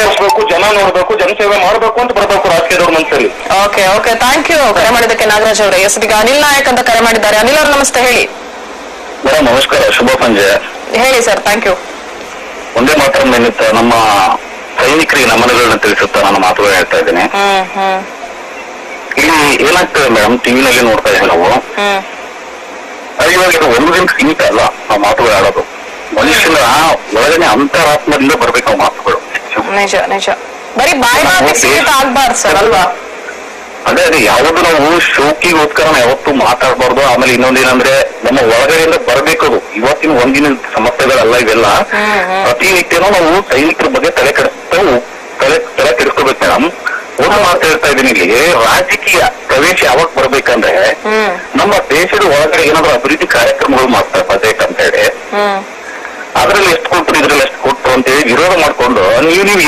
ಸೇರಿಸ್ಬೇಕು ಜನ ನೋಡ್ಬೇಕು ಜನಸೇವೆ ಮಾಡ್ಬೇಕು ಅಂತ ಬರ್ಬೇಕು ರಾಜಕೀಯದವ್ರ ಮನಸ್ಸಲ್ಲಿ ಓಕೆ ಓಕೆ ಥ್ಯಾಂಕ್ ಯು ಕರೆ ಮಾಡಿದ್ದಕ್ಕೆ ನಾಗರಾಜ್ ಅವರ. ಎಸ್ ಈಗ ಅನಿಲ್ ನಾಯಕ್ ಅಂತ ಕರೆ ಮಾಡಿದ್ದಾರೆ. ಅನಿಲ್ ಅವ್ರ ನಮಸ್ತೆ ಹೇಳಿ. ಮೇಡಮ್ ನಮಸ್ಕಾರ. ಶುಭ ಸಂಜೆ. ಹೇಳಿ ಸರ್ ಥ್ಯಾಂಕ್ ಯು ಒಂದೇ ಮಾತ್ರ ನಿಮಿತ್ತ ನಮ್ಮ ಸೈನಿಕರಿಗೆ ನಮನಗಳನ್ನ ತಿಳಿಸುತ್ತಾ ನಾನು ಮಾತುಗಳು ಹೇಳ್ತಾ ಇದ್ದೀನಿ. ಹ್ಮ್ ಹ್ಮ್. ಇಲ್ಲಿ ಏನಾಗ್ತದೆ ಮೇಡಮ್ ಟಿವಿನಲ್ಲಿ ನೋಡ್ತಾ ಇದ್ದೀವಿ ನಾವು. ಇವಾಗ ಇದು ಒಂದು ದಿನ ಸೀಮಿತ ಅಲ್ಲ ನಾವು ಮಾತುಗಳು ಆಡೋದು ಮನುಷ್ಯನ ಒಳಗನೆ ಅಂತರಾತ್ಮದಿಂದ ಬರ್ಬೇಕು ನಾವು ಮಾತುಗಳು. ನಿಜ ನಿಜ. ಬರೀ ಬಾಯಿ ಮಾತಿಗೆ ಸೀಮಿತ ಆಗ್ಬಾರ್ದು ಸರ್ ಅಲ್ವಾ? ಅದೇ ಅದೇ ಯಾವ್ದು ನಾವು ಶೋಕಿಗೋಸ್ಕರ ಯಾವತ್ತೂ ಮಾತಾಡಬಾರ್ದು. ಆಮೇಲೆ ಇನ್ನೊಂದೇನಂದ್ರೆ ನಮ್ಮ ಒಳಗಡೆಯಿಂದ ಬರಬೇಕು ಅದು. ಇವತ್ತಿನ ಒಂದಿನ ಸಮಸ್ಯೆಗಳಲ್ಲ ಇವೆಲ್ಲ. ಪ್ರತಿನಿತ್ಯನೂ ನಾವು ಸೈನಿಕರ ಬಗ್ಗೆ ತಲೆ ಕೆಡಿಸ್ತಾ ತಲೆ ತಲೆ ಕೆಡಿಸ್ಕೋಬೇಕು ಮೇಡಮ್ ಒಂದು ಮಾತು ಹೇಳ್ತಾ ಇದ್ದೀನಿ ಇಲ್ಲಿ ರಾಜಕೀಯ ಪ್ರವೇಶ ಯಾವಾಗ ಬರ್ಬೇಕಂದ್ರೆ ನಮ್ಮ ದೇಶದ ಒಳಗಡೆ ಏನಾದ್ರು ಅಭಿವೃದ್ಧಿ ಕಾರ್ಯಕ್ರಮಗಳು ಮಾಡ್ತಾ ಬಜೆಟ್ ಅಂತ ಹೇಳಿ ಅದ್ರಲ್ಲಿ ಎಷ್ಟು ಕೊಟ್ಟರು ಇದ್ರಲ್ಲಿ ಎಷ್ಟು ಕೊಟ್ಟರು ಅಂತ ಹೇಳಿ ವಿರೋಧ ಮಾಡ್ಕೊಂಡು ನೀವು ನೀವು